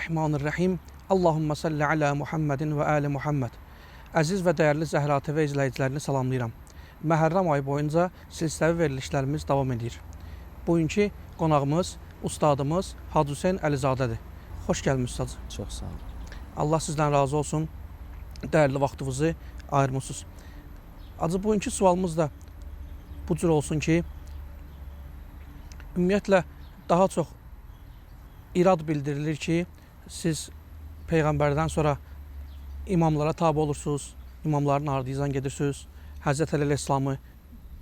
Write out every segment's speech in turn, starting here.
Bismillahirrahmanirrahim. Allahumma salli ala Muhammedin və ali Muhammed. Əziz və dəyərli Zəhra TV izləyicilərini salamlayıram. Məhərrəm ayı boyunca silsiləvi verilişlərimiz davam edir. Bugünkü qonağımız, ustadımız Hacı Hüseyn Əlizadədir. Xoş gəlmisiniz Hacı. Çox sağ olun. Allah sizdən razı olsun. Dəyərli vaxtınızı ayırmısınız. Hacı bugünkü sualımız da bu cür olsun ki, ümumiyyətlə daha çox irad bildirilir ki, siz peyğəmbərdən sonra imamlara tabe olursunuz, imamların ardınca gedirsiniz. Həzrət Əli İslamı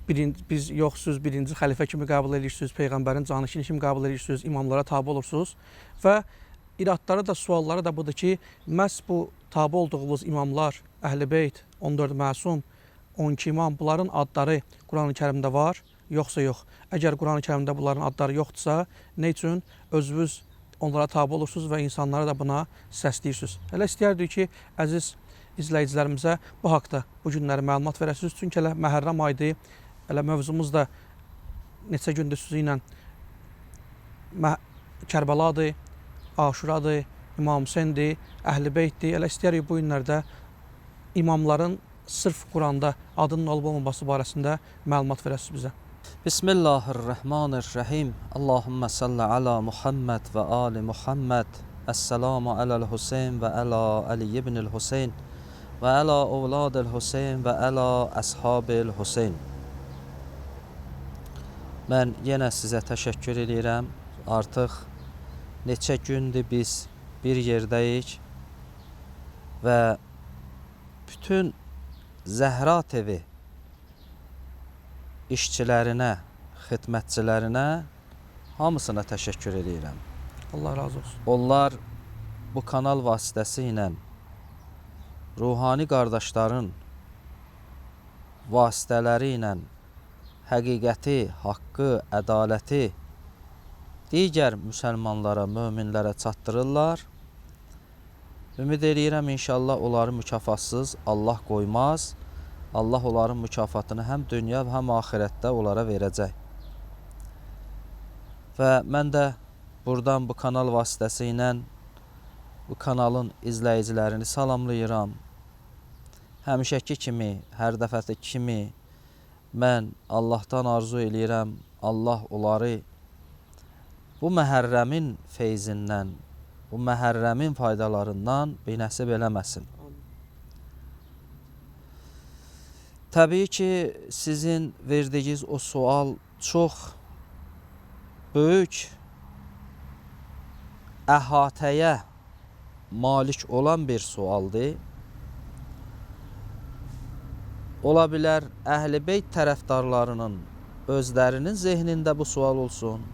birinci, biz yoxsuz birinci xəlifə kimi qəbul edirsiniz, peyğəmbərin canişini kimi qəbul edirsiniz, imamlara tabe olursunuz və iradları da, sualları da budur ki, məhz bu tabe olduğunuz imamlar, Əhl-i Beyt, 14 məsum, 12 imam bunların adları Quran-ı Kərimdə var, yoxsa yox. Əgər Quran-ı Kərimdə bunların adları yoxdursa, nə üçün özünüz onlara tabe olursunuz və insanları da buna səsləyirsiniz. Elə istəyərdik ki, əziz izləyicilərimizə bu haqda bu günləri məlumat verəsiniz. Çünki elə Məhərrəm ayıdır. Elə mövzumuz da neçə gündür sizi ilə Kərbəladır, Aşuradır, İmam Hüseyndir, Əhl-i Beytdir. Elə istəyirik bu günlərdə imamların sırf Quranda adının olub olmaması barəsində məlumat verəsiniz bizə. Bismillahirrahmanirrahim. Allahümme salli ala Muhammed ve ali Muhammed. Esselamu alel Hüseyin ve ala Ali ibn Hüseyin ve ala ovladil Hüseyin ve ala ashabil Hüseyin. Mən yenə sizə təşəkkür edirəm. Artıq neçə gündür biz bir yerdəyik və bütün Zəhra TV işçilərinə, xidmətçilərinə hamısına təşəkkür edirəm. Allah razı olsun. Onlar bu kanal vasitəsilə ruhani qardaşların vasitələri ilə həqiqəti, haqqı, ədaləti digər müsəlmanlara, möminlərə çatdırırlar. Ümid eləyirəm inşallah onları mükafatsız Allah qoymaz. Allah onların mükafatını həm dünya və həm axirətdə onlara verəcək. Və mən də buradan bu kanal vasitəsilə bu kanalın izləyicilərini salamlayıram. Həmişəki kimi, hər dəfəki kimi mən Allahdan arzu eləyirəm. Allah onları bu məhərrəmin feyzindən, bu məhərrəmin faydalarından binəsib eləməsin. Təbii ki, sizin verdiyiniz o sual çox böyük əhatəyə malik olan bir sualdır. Ola bilər Əhl-i Beyt tərəfdarlarının özlərinin zehnində bu sual olsun.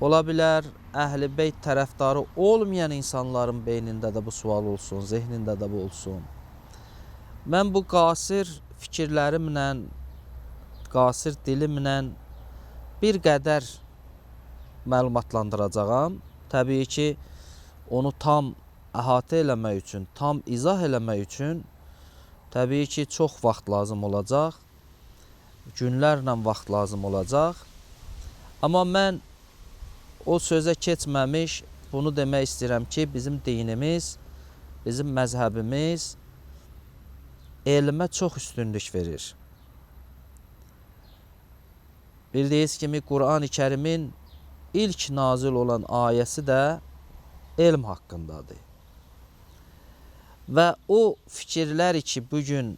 Ola bilər Əhl-i Beyt tərəfdarı olmayan insanların beynində də bu sual olsun, zehnində də bu olsun. Mən bu qasir fikirlərimlə, qasir dilimlə bir qədər məlumatlandıracağam. Təbii ki, onu tam əhatə eləmək üçün, tam izah eləmək üçün təbii ki, çox vaxt lazım olacaq. Günlərlə vaxt lazım olacaq. Amma mən o sözə keçməmiş bunu demək istəyirəm ki, bizim dinimiz, bizim məzhəbimiz elmə çox üstünlük verir. Bildiyiniz kimi Qurani Kərimin ilk nazil olan ayəsi də elm haqqındadır. Və o fikirlər ki, bu gün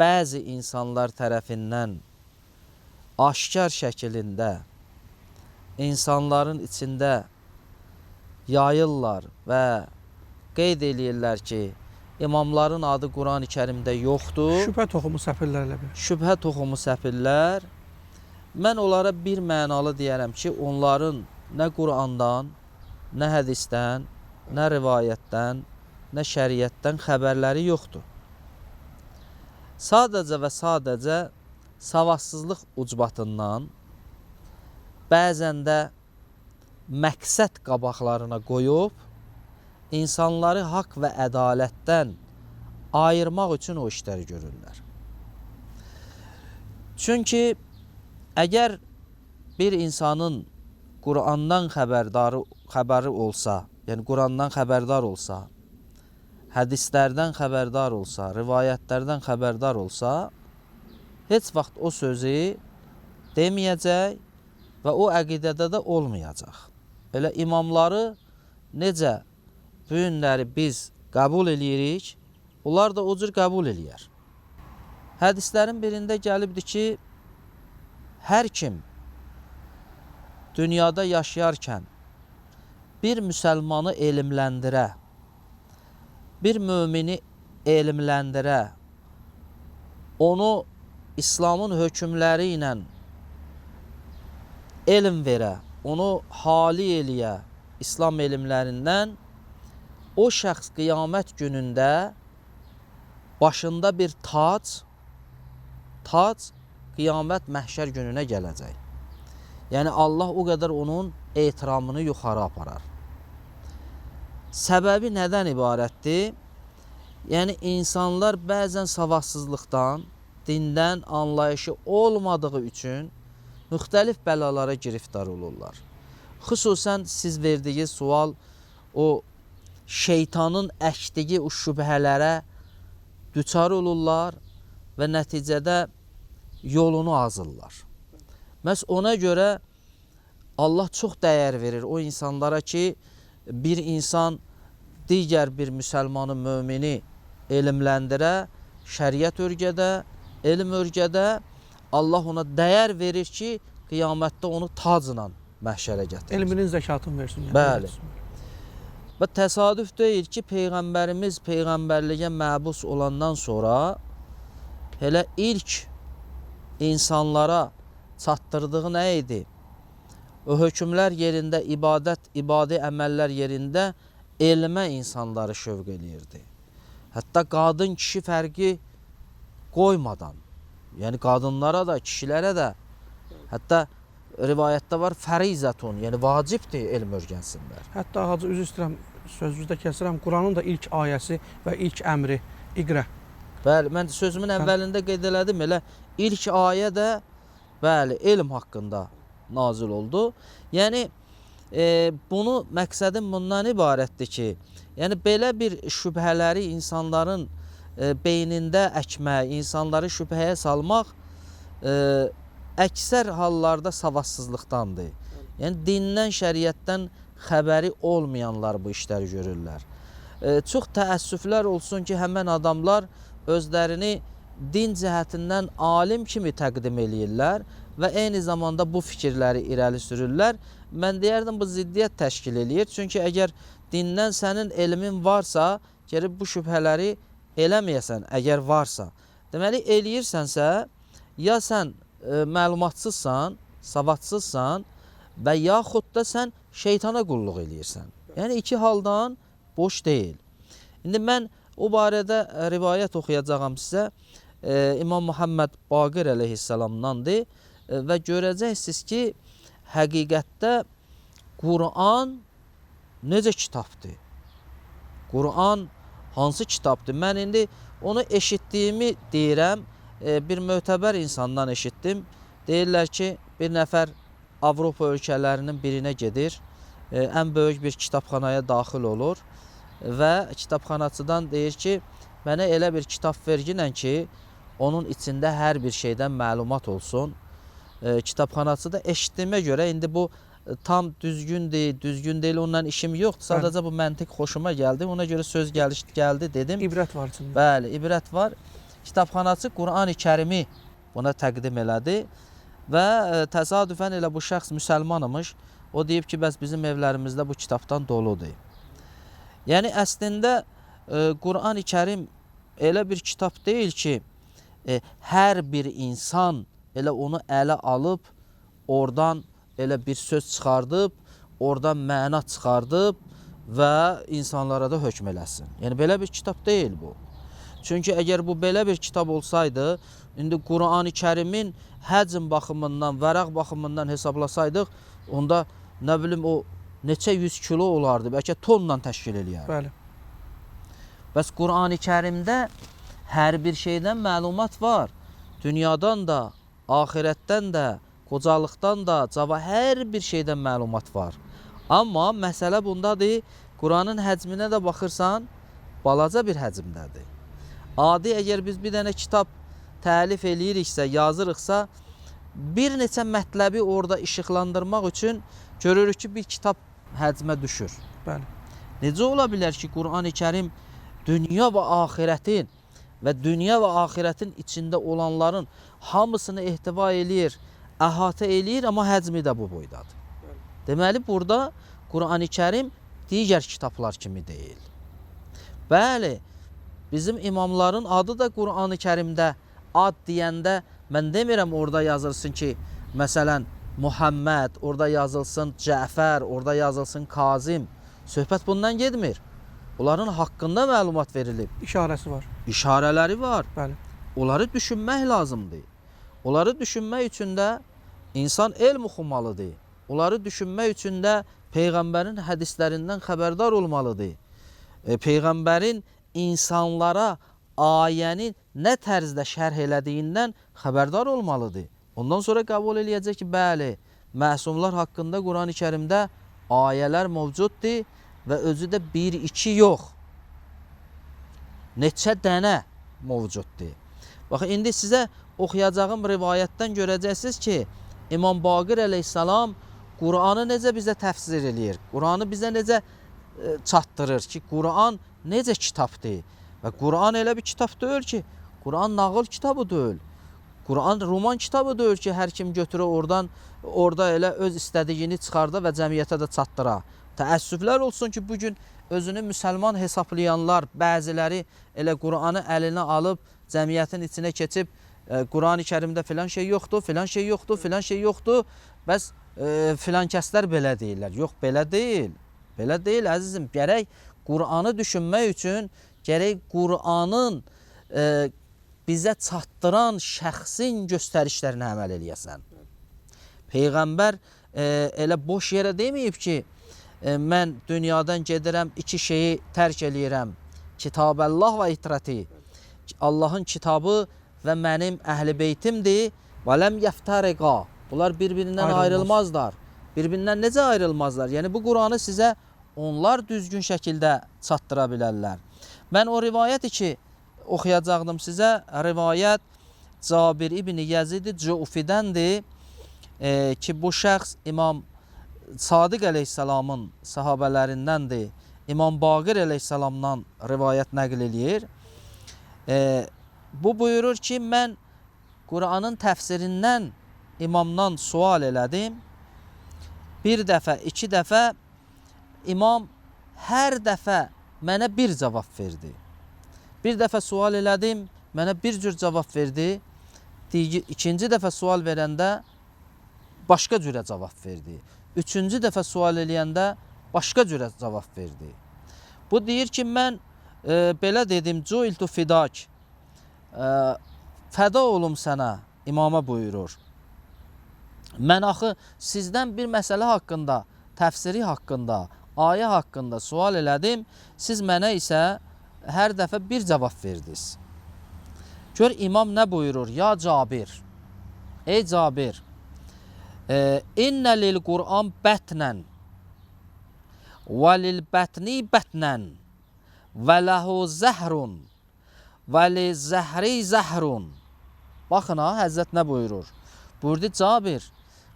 bəzi insanlar tərəfindən aşkar şəkilində insanların içində yayırlar və qeyd eləyirlər ki, imamların adı Qurani Kərimdə yoxdur. Şübhə toxumu səpirlər elə bir. şübhə toxumu səpirlər. Mən onlara bir mənalı deyərəm ki, onların nə Qurandan, nə hədisdən, nə rivayətdən, nə şəriətdən xəbərləri yoxdur. Sadəcə və sadəcə savadsızlıq ucbatından bəzən də məqsəd qabaqlarına qoyub insanları haqq və ədalətdən ayırmaq üçün o işləri görürlər. Çünki əgər bir insanın Qurandan xəbərdarı xəbəri olsa yəni Qurandan xəbərdar olsa, hədislərdən xəbərdar olsa, rivayətlərdən xəbərdar olsa, heç vaxt o sözü deməyəcək və o əqidədə də olmayacaq. Elə imamları necə bu günləri biz qəbul eləyirik, onlar da o cür qəbul eləyər. Hədislərin birində gəlibdi ki, hər kim dünyada yaşayarkən bir müsəlmanı elmləndirə, bir mömini elmləndirə, onu İslamın hökmləri ilə elm verə, onu hali eləyə İslam elmlərindən o şəxs qiyamət günündə başında bir tac, tac qiyamət məhşər gününə gələcək. Yəni Allah o qədər onun etiramını yuxarı aparar. Səbəbi nədən ibarətdir? Yəni insanlar bəzən savadsızlıqdan, dindən anlayışı olmadığı üçün müxtəlif bəlalara giriftar olurlar. Xüsusən siz verdiyi sual o şeytanın əkdiyi o şübhələrə düçar olurlar və nəticədə yolunu azırlar. Məhz ona görə Allah çox dəyər verir o insanlara ki, bir insan digər bir müsəlmanı, mömini elmləndirə, şəriət örgədə, elm örgədə Allah ona dəyər verir ki, qiyamətdə onu tacla məhşərə gətirir. Elminin zəkatını versin. Yəni. Bəli. Və təsadüf deyil ki, peyğəmbərimiz peyğəmbərliyə məbus olandan sonra elə ilk insanlara çatdırdığı nə idi? O hökmlər yerində ibadət, ibadi əməllər yerində elmə insanları şövq eləyirdi. Hətta qadın kişi fərqi qoymadan, yəni qadınlara da, kişilərə də hətta rivayətdə var fərizətun, yəni vacibdir elm öyrənsinlər. Hətta hacı üzr istəyirəm, sözünüzdə kəsirəm. Quranın da ilk ayəsi və ilk əmri iqra. Bəli, mən sözümün əvvəlində qeyd elədim, elə ilk ayə də bəli, elm haqqında nazil oldu. Yəni e, bunu məqsədim bundan ibarətdir ki, yəni belə bir şübhələri insanların e, beynində əkmək, insanları şübhəyə salmaq e, əksər hallarda savadsızlıqdandır. Yəni dindən, şəriətdən xəbəri olmayanlar bu işləri görürlər. E, çox təəssüflər olsun ki, həmən adamlar özlərini din cəhətindən alim kimi təqdim eləyirlər və eyni zamanda bu fikirləri irəli sürürlər. Mən deyərdim bu ziddiyyət təşkil eləyir. Çünki əgər dindən sənin elmin varsa, gərək bu şübhələri eləməyəsən, əgər varsa. Deməli eləyirsənsə, ya sən e, məlumatsızsan, savadsızsan və yaxud da sən şeytana qulluq eləyirsən. Yəni iki haldan boş deyil. İndi mən o barədə rivayət oxuyacağam sizə. E, İmam Muhammed Baqir əleyhissalamdandır e, və görəcəksiniz ki, həqiqətdə Quran necə kitabdır? Quran hansı kitabdır? Mən indi onu eşitdiyimi deyirəm. E, bir mötəbər insandan eşitdim. Deyirlər ki, bir nəfər Avropa ölkələrinin birinə gedir. E, ən böyük bir kitabxanaya daxil olur və kitabxanaçıdan deyir ki, mənə elə bir kitab verginən ki, onun içində hər bir şeydən məlumat olsun. E, kitabxanaçı da eşitdiyimə görə indi bu e, tam düzgündür, düzgün deyil, onunla işim yoxdur. Sadəcə bu məntiq xoşuma gəldi. Ona görə söz gəliş gəldi dedim. İbrət var içində. Bəli, ibrət var. Kitabxanaçı Qurani Kərimi buna təqdim elədi və e, təsadüfən elə bu şəxs müsəlmanmış. O deyib ki, bəs bizim evlərimizdə bu kitabdan doludur. Yəni əslində e, Qurani Kərim elə bir kitab deyil ki, e, hər bir insan elə onu ələ alıb oradan elə bir söz çıxardıb, oradan məna çıxardıb və insanlara da hökm eləsin. Yəni belə bir kitab deyil bu. Çünki əgər bu belə bir kitab olsaydı, indi Qurani Kərimin həcm baxımından, vərəq baxımından hesablasaydıq, onda nə bilim o neçə 100 kilo olardı, bəlkə tonla təşkil eləyərdi. Bəli. Bəs Qurani Kərimdə hər bir şeydən məlumat var. Dünyadan da, axirətdən də, qocalıqdan da, cava hər bir şeydən məlumat var. Amma məsələ bundadır, Quranın həcminə də baxırsan, balaca bir həcmdədir. Adi əgər biz bir dənə kitab təlif eləyiriksə, yazırıqsa, bir neçə mətləbi orada işıqlandırmaq üçün görürük ki, bir kitab həcmə düşür. Bəli. Necə ola bilər ki, Qurani-Kərim dünya və axirətin və dünya və axirətin içində olanların hamısını ehtiva eləyir, əhatə eləyir, amma həcmi də bu boydadır. Deməli burada Qurani-Kərim digər kitablar kimi deyil. Bəli, bizim imamların adı da Qurani-Kərimdə ad deyəndə mən demirəm orada yazılsın ki, məsələn Muhammed, orada yazılsın Cəfər, orada yazılsın Kazim. Söhbət bundan getmir. Onların haqqında məlumat verilib. İşarəsi var. İşarələri var. Bəli. Onları düşünmək lazımdır. Onları düşünmək üçün də insan elm oxumalıdır. Onları düşünmək üçün də peyğəmbərin hədislərindən xəbərdar olmalıdır. E, peyğəmbərin insanlara ayəni nə tərzdə şərh elədiyindən xəbərdar olmalıdır. Ondan sonra qəbul eləyəcək ki, bəli, məsumlar haqqında Qurani-Kərimdə ayələr mövcuddur və özü də 1-2 yox. Neçə dənə mövcuddur. Bax indi sizə oxuyacağım rivayətdən görəcəksiniz ki, İmam Baqir əleyhissalam Qur'anı necə bizə təfsir eləyir? Qur'anı bizə necə e, çatdırır ki, Qur'an necə kitabdır? Və Qur'an elə bir kitab deyil ki, Qur'an nağıl kitabı deyil. Qur'an roman kitabı deyil ki, hər kim götürə oradan orada elə öz istədiyini çıxarda və cəmiyyətə də çatdıra. Təəssüflər olsun ki, bu gün özünü müsəlman hesablayanlar, bəziləri elə Qur'anı əlinə alıb cəmiyyətin içinə keçib e, Qurani-Kərimdə filan şey yoxdur, filan şey yoxdur, filan şey yoxdur. Bəs e, filan kəslər belə deyirlər. Yox, belə deyil. Belə deyil əzizim. Gərək Qur'anı düşünmək üçün gərək Qur'anın e, bizə çatdıran şəxsin göstərişlərinə əməl eləyəsən. Peyğəmbər e, elə boş yerə deməyib ki, mən dünyadan gedirəm, iki şeyi tərk eləyirəm. Kitabəllah və itrəti. Allahın kitabı və mənim əhl-i beytimdir. Və ləm yəftəriqa. Bunlar bir-birindən Ayrılmaz. ayrılmazlar. Bir-birindən necə ayrılmazlar? Yəni bu Qur'anı sizə onlar düzgün şəkildə çatdıra bilərlər. Mən o rivayəti ki oxuyacaqdım sizə, rivayət Cabir ibn Yazid Cufidəndir e, ki bu şəxs İmam Sadiq əleyhissalamın sahabələrindəndir. İmam Baqir əleyhissalamdan rivayət nəql eləyir. E, bu buyurur ki, mən Qur'anın təfsirindən imamdan sual elədim. Bir dəfə, iki dəfə imam hər dəfə mənə bir cavab verdi. Bir dəfə sual elədim, mənə bir cür cavab verdi. İkinci dəfə sual verəndə başqa cürə cavab verdi. Üçüncü dəfə sual eləyəndə başqa cürə cavab verdi. Bu deyir ki, mən e, belə dedim, Cuiltu fidak. E, fəda olum sənə, imama buyurur. Mən axı sizdən bir məsələ haqqında, təfsiri haqqında, ayə haqqında sual elədim. Siz mənə isə hər dəfə bir cavab verdiniz. Gör imam nə buyurur? Ya Cabir. Ey Cabir. İnnə lil Qur'an bətnən və lil bətni bətnən və ləhu zəhrun və li zəhri zəhrun. Baxın ha, Həzrət nə buyurur? Buyurdu Cabir,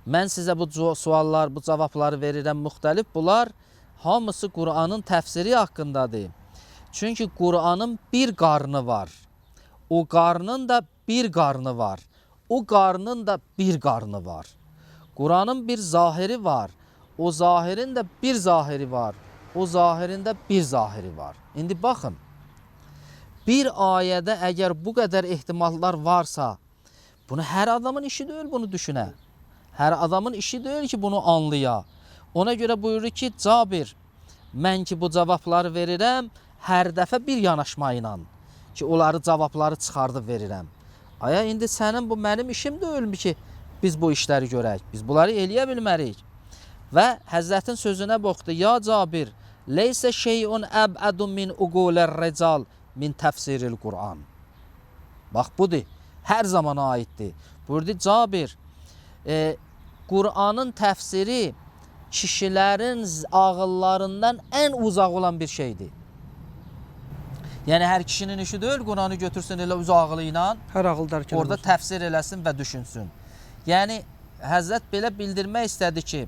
mən sizə bu suallar, bu cavabları verirəm müxtəlif. Bunlar hamısı Qur'anın təfsiri haqqındadır. Çünki Qur'anın bir qarnı var. O qarnın da bir qarnı var. O qarnın da bir qarnı var. Qur'anın bir zahiri var. O zahirin də bir zahiri var. O zahirin də bir zahiri var. İndi baxın. Bir ayədə əgər bu qədər ehtimallar varsa, bunu hər adamın işi deyil bunu düşünə. Hər adamın işi deyil ki, bunu anlaya. Ona görə buyurur ki, Cabir, mən ki bu cavabları verirəm, hər dəfə bir yanaşma ilə ki, onları cavabları çıxardıb verirəm. Aya indi sənin bu mənim işim deyilmi ki, biz bu işləri görək. Biz bunları eləyə bilmərik. Və Həzrətin sözünə baxdı. Ya Cabir, leysə şeyun əbədun min uqulər rical min təfsiril Qur'an. Bax budur. Hər zamana aiddir. Buyurdu Cabir, e, Qur'anın təfsiri kişilərin ağıllarından ən uzaq olan bir şeydir. Yəni hər kişinin işi deyil Quranı götürsün elə öz ağılı ilə Hər ağıl dərk orada eləməz. təfsir eləsin və düşünsün. Yəni Həzrət belə bildirmək istədi ki,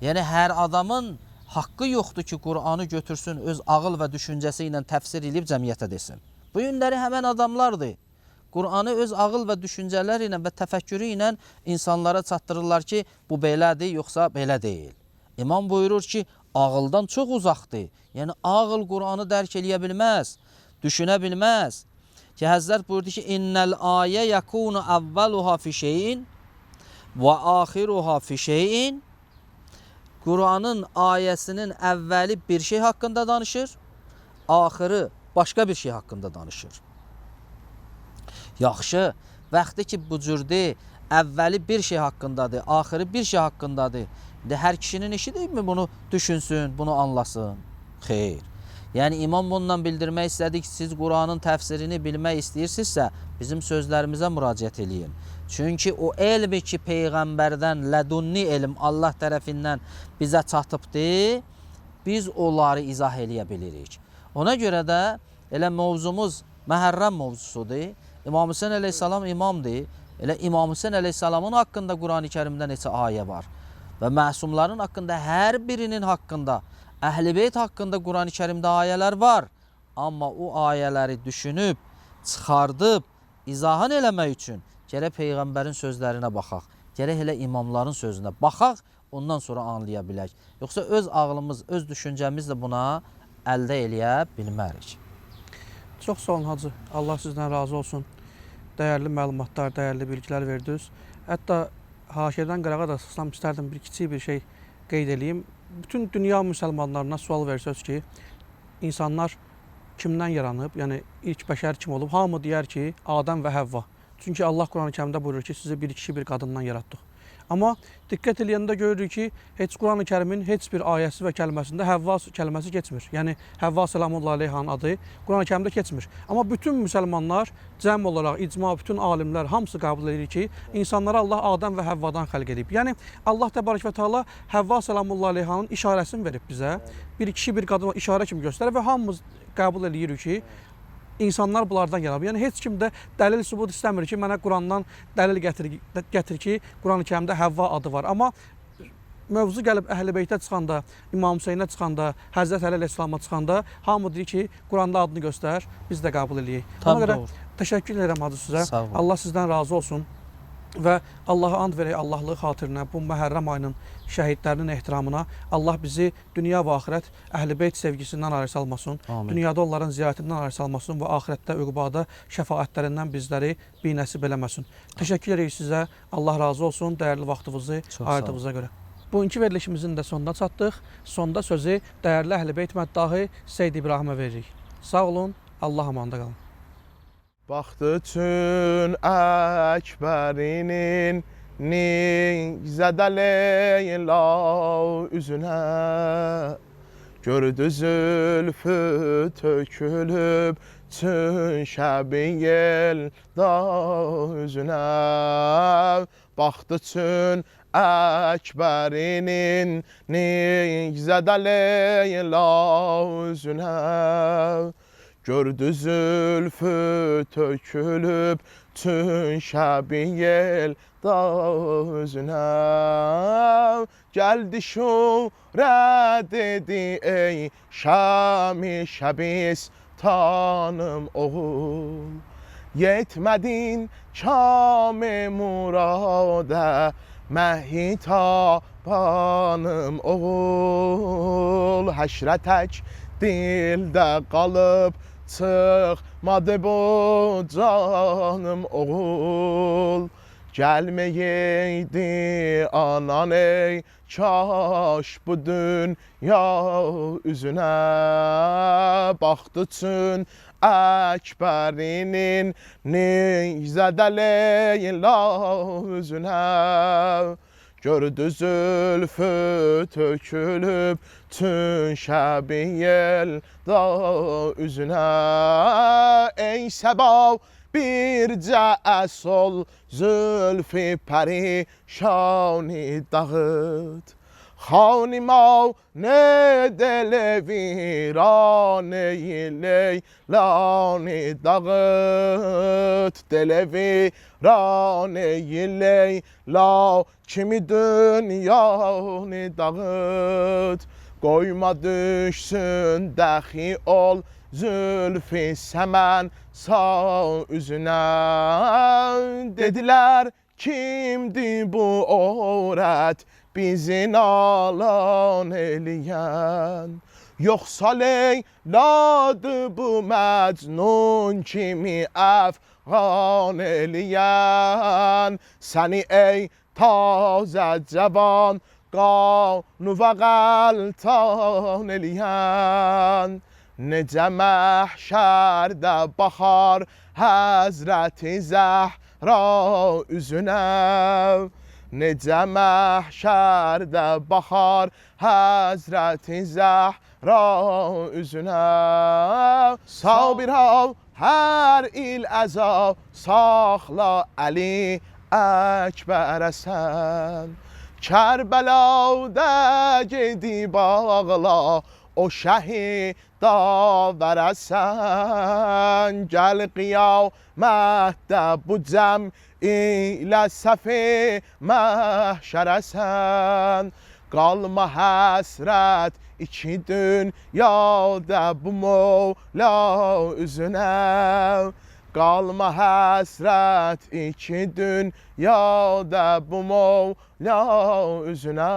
yəni hər adamın haqqı yoxdur ki, Quranı götürsün, öz ağıl və düşüncəsi ilə təfsir edib cəmiyyətə desin. Bu günləri həmən adamlardır. Quranı öz ağıl və düşüncələri ilə və təfəkkürü ilə insanlara çatdırırlar ki, bu belədir, yoxsa belə deyil. İmam buyurur ki, ağıldan çox uzaqdır. Yəni ağıl Quranı dərk eləyə bilməz, düşünə bilməz. Ki Həzrət buyurdu ki, innel ayə yakunu avvaluha fi şeyin və axiruha fi şeyin. Quranın ayəsinin əvvəli bir şey haqqında danışır, axırı başqa bir şey haqqında danışır. Yaxşı, vaxtı ki bu cürdür, əvvəli bir şey haqqındadır, axırı bir şey haqqındadır. İndi hər kişinin işi deyilmi bunu düşünsün, bunu anlasın? Xeyr. Yəni imam bununla bildirmək istədi ki, siz Quranın təfsirini bilmək istəyirsinizsə, bizim sözlərimizə müraciət eləyin. Çünki o elmi ki peyğəmbərdən lədunni elm Allah tərəfindən bizə çatıbdır, biz onları izah eləyə bilirik. Ona görə də elə mövzumuz Məhərrəm mövzusudur. İmam Hüseyn əleyhissalam imamdır. Elə İmam Hüseyn əleyhissalamın haqqında Qurani-Kərimdə neçə ayə var və məsumların haqqında hər birinin haqqında Əhl-i Beyt haqqında Qurani-Kərimdə ayələr var. Amma o ayələri düşünüb, çıxardıb, izahın eləmək üçün gərək peyğəmbərin sözlərinə baxaq. Gərək elə imamların sözünə baxaq, ondan sonra anlaya bilək. Yoxsa öz ağlımız, öz düşüncəmizlə buna əldə eləyə bilmərik. Çox sağ olun hacı. Allah sizdən razı olsun. Dəyərli məlumatlar, dəyərli bilgilər verdiniz. Hətta haşiyədən qırağa da sıxsam istərdim bir kiçik bir şey qeyd edeyim. Bütün dünya müsəlmanlarına sual versəz ki, insanlar kimdən yaranıb? Yəni ilk bəşər kim olub? Hamı deyər ki, Adəm və Həvva. Çünki Allah Qurani-Kərimdə buyurur ki, sizi bir kişi bir qadından yaratdıq. Amma diqqət eləyəndə görürük ki, heç Qurani-Kərimin heç bir ayəsi və kəlməsində Həvva kəlməsi keçmir. Yəni Həvva salamullahi adı Qurani-Kərimdə keçmir. Amma bütün müsəlmanlar cəm olaraq icma bütün alimlər hamısı qəbul edir ki, insanları Allah Adəm və Həvvadan xəlq edib. Yəni Allah təbarək və Teala Həvva salamullahi aleyhanın işarəsini verib bizə. Bir kişi bir qadın işarə kimi göstərir və hamımız qəbul edirik ki, insanlar bunlardan yaranıb. Yəni heç kim də dəlil sübut istəmir ki, mənə Qurandan dəlil gətir, gətir ki, Qurani-Kərimdə Həvva adı var. Amma mövzu gəlib Əhl-i Beytə çıxanda, İmam Hüseynə çıxanda, Həzrət Əli əleyhissalama çıxanda hamı deyir ki, Quranda adını göstər, biz də qəbul eləyək. Ona görə doğru. təşəkkür edirəm hacı sizə. Allah sizdən razı olsun. Və Allaha and verək Allahlıq xatirinə bu Məhərrəm ayının şəhidlərinin ehtiramına Allah bizi dünya və axirət Əhl-i Beyt sevgisindən ayrı salmasın. Amin. Dünyada onların ziyarətindən ayrı salmasın və axirətdə üqbada şəfaətlərindən bizləri binəsib eləməsin. Təşəkkür edirik sizə. Allah razı olsun dəyərli vaxtınızı ayırdığınıza görə. Bugünkü verilişimizin də sonuna çatdıq. Sonda sözü dəyərli Əhl-i Beyt məddahı Seyd İbrahimə veririk. Sağ olun. Allah amanında qalın. Baxdı üçün Əkbərinin Nizədə Leyla üzünə Gördü zülfü tökülüb Çün şəbi yelda üzünə Baxdı üçün Əkbərinin Nizədə Leyla üzünə Gördü zülfü tökülüb Tün şəbi yel da özünə Gəldi şurə dedi ey Şami şəbis tanım oğul Yetmədin kame muradə Məhitabanım oğul. Həşrə tək dildə qalıb Çıxmadı bu canım oğul. Gəlməyəydi anan ey Kaş bu dünya üzünə Baxdı üçün Əkbərinin Neyzədə Leyla üzünə Gördü zülfü tökülüb Tün şəbi yel da üzünə Ey səbav bircə əsol Zülfü pərişani dağıt خانما نه دل ویران لیلان داغت دل ویران لیلا kimi dünyanı dağıt Koyma düşsün dahi ol Zülfü semen sağ üzüne Dediler kimdi bu öğret bizin alan eliyen. Yoxsa leyladı bu məcnun kimi əfqan eliyen. Səni ey tazə cəvan qanu və qəltan eliyen. Necə məhşərdə baxar həzrəti zəhra üzünə Necə məhşərdə baxar Həzrəti Zəhra üzünə Sabir ol hər il əzab Saxla Əli Əkbərə sən Kərbəlada gedib ağla O şəhida verəsən Gəl qiyamətdə bu cəm ilə səfi məhşərəsən Qalma həsrət iki dünyada bu Mevla üzünə Qalma həsrət iki dünyada bu Mevla üzünə